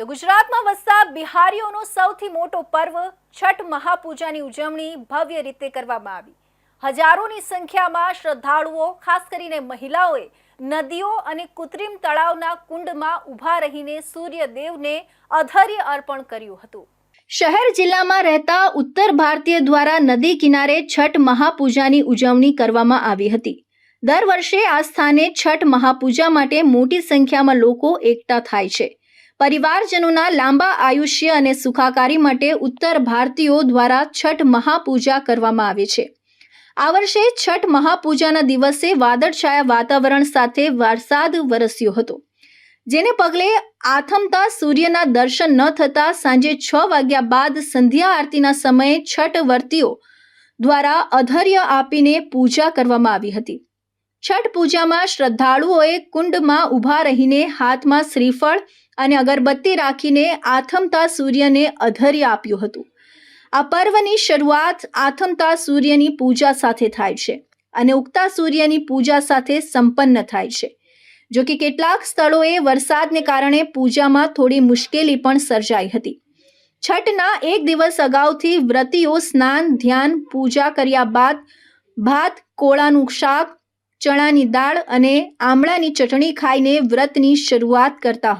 તો ગુજરાતમાં વસતા બિહારીઓનો સૌથી મોટો પર્વ છઠ મહાપૂજાની ઉજવણી ભવ્ય રીતે કરવામાં આવી. હજારોની સંખ્યામાં શ્રદ્ધાળુઓ, ખાસ કરીને મહિલાઓએ નદીઓ અને કૃત્રિમ તળાવના કુંડમાં ઊભા રહીને સૂર્યદેવને અધર્ય અર્પણ કર્યું હતું. શહેર જિલ્લામાં રહેતા ઉત્તર ભારતીય દ્વારા નદી કિનારે છઠ મહાપૂજાની ઉજવણી કરવામાં આવી હતી. દર વર્ષે આ સ્થાને છઠ મહાપૂજા માટે મોટી સંખ્યામાં લોકો એકઠા થાય છે. પરિવારજનોના લાંબા આયુષ્ય અને સુખાકારી માટે ઉત્તર ભારતીયો દ્વારા છઠ મહાપૂજા કરવામાં આવે છે. આ વર્ષે છઠ મહાપૂજાના દિવસે વાદળછાયા વાતાવરણ સાથે વરસાદ વરસ્યો હતો. જેને પગલે આથમતા સૂર્યના દર્શન ન થતા સાંજે છ વાગ્યા બાદ સંધ્યા આરતીના સમયે છઠ વર્તીઓ દ્વારા અધર્ય આપીને પૂજા કરવામાં આવી હતી. છઠ પૂજામાં શ્રદ્ધાળુઓએ કુંડમાં ઊભા રહીને હાથમાં શ્રીફળ અને અગરબત્તી રાખીને આથમતા સૂર્યને અધર્ય આપ્યું હતું. આ પર્વની શરૂઆત આથમતા સૂર્યની પૂજા સાથે થાય છે અને ઉગતા સૂર્યની પૂજા સાથે સંપન્ન થાય છે. જો કે કેટલાક સ્થળોએ વરસાદને કારણે પૂજામાં થોડી મુશ્કેલી પણ સર્જાઈ હતી. છઠના એક દિવસ અગાઉથી વ્રતીઓ સ્નાન, ધ્યાન, પૂજા કર્યા બાદ ભાત, કોળાનું શાક ચણાની દાળ અને આમળાની ચટણી ખાઈને વ્રતની શરૂઆત કરતા